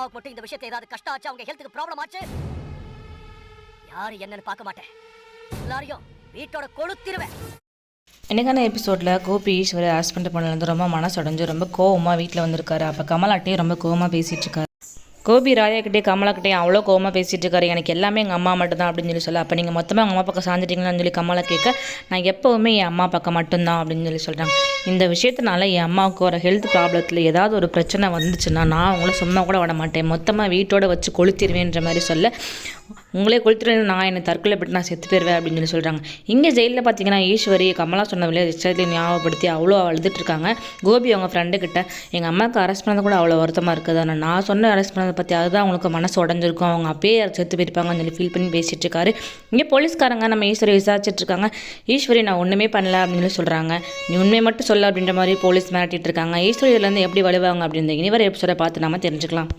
அம்மாவுக்கு மட்டும் இந்த விஷயத்தை ஏதாவது கஷ்டம் ஆச்சு அவங்க ஹெல்த்துக்கு ப்ராப்ளம் ஆச்சு? யாரு என்னன்னு பார்க்க மாட்டேன். எல்லாரையும் வீட்டோட கொளுத்திருவேன். எனக்கான எபிசோடில் கோபி ஈஸ்வரி ஹஸ்பண்ட் பண்ணலேருந்து ரொம்ப மனசு மனசடைஞ்சு ரொம்ப கோவமாக வீட்டில் வந்திருக்காரு. அப்போ கமலாட்டையும் ரொம்ப கோவமாக பேசிகிட்டு இருக்காரு. கோபி ராயாக்கிட்டே கமலாக்கிட்டே அவ்வளோ கோவமாக பேசிகிட்டு இருக்காரு. எனக்கு எல்லாமே எங்கள் அம்மா மட்டும் தான் அப்படின்னு சொல்லி சொல்ல. அப்போ நீங்கள் மொத்தமாக எங்கள் அம்மா பக்கம் சாஞ்சிட்டீங்கன்னு சொல்லி கமலா கேட்க நான் எப்போவுமே என் அம்மா பக்கம் மட்டும்தான் அப்படின்னு சொல்லி சொல்கிறாங்க இந்த விஷயத்தினால என் அம்மாவுக்கு ஒரு ஹெல்த் ப்ராப்ளத்தில் ஏதாவது ஒரு பிரச்சனை வந்துச்சுன்னா நான் அவங்கள சும்மா கூட விட மாட்டேன். மொத்தமாக வீட்டோட வச்சு கொளுத்திடுவேன்ற மாதிரி சொல்ல. உங்களே கொளுத்துறது நான் என்னை தற்கொலை பட்டு நான் செத்து போயிடுவேன் அப்படின்னு சொல்லி சொல்கிறாங்க இங்கே ஜெயிலில் பார்த்தீங்கன்னா ஈஸ்வரி கமலா சொன்ன விளையா ஞாபகப்படுத்தி அவ்வளோ அழுதுட்டு இருக்காங்க. கோபி அவங்க ஃப்ரெண்டு கிட்ட எங்கள் அம்மாவுக்கு அரெஸ்ட் பண்ணது கூட அவ்வளோ வருத்தமாக இருக்குது ஆனால் நான் சொன்ன அரெஸ்ட் பண்ணதை பற்றி அதுதான் அவங்களுக்கு மனசு உடஞ்சிருக்கும். அவங்க அப்பயே செத்து போயிருப்பாங்கன்னு சொல்லி ஃபீல் பண்ணி பேசிட்டு இருக்காரு. இங்கே போலீஸ்காரங்க நம்ம ஈஸ்வரி விசாரிச்சுட்டு இருக்காங்க. ஈஸ்வரி நான் ஒன்றுமே பண்ணல அப்படின்னு சொல்லி சொல்கிறாங்க நீ உண்மை மட்டும் சொல்ல அப்படின்ற மாதிரி போலீஸ் மிரட்டிட்டு இருக்காங்க. ஈஸ்வரி இதுலேருந்து எப்படி வலுவாங்க அப்படின்னு இனிவர எபிசோட பார்த்து நம்ம தெரிஞ்சுக்கலாம்.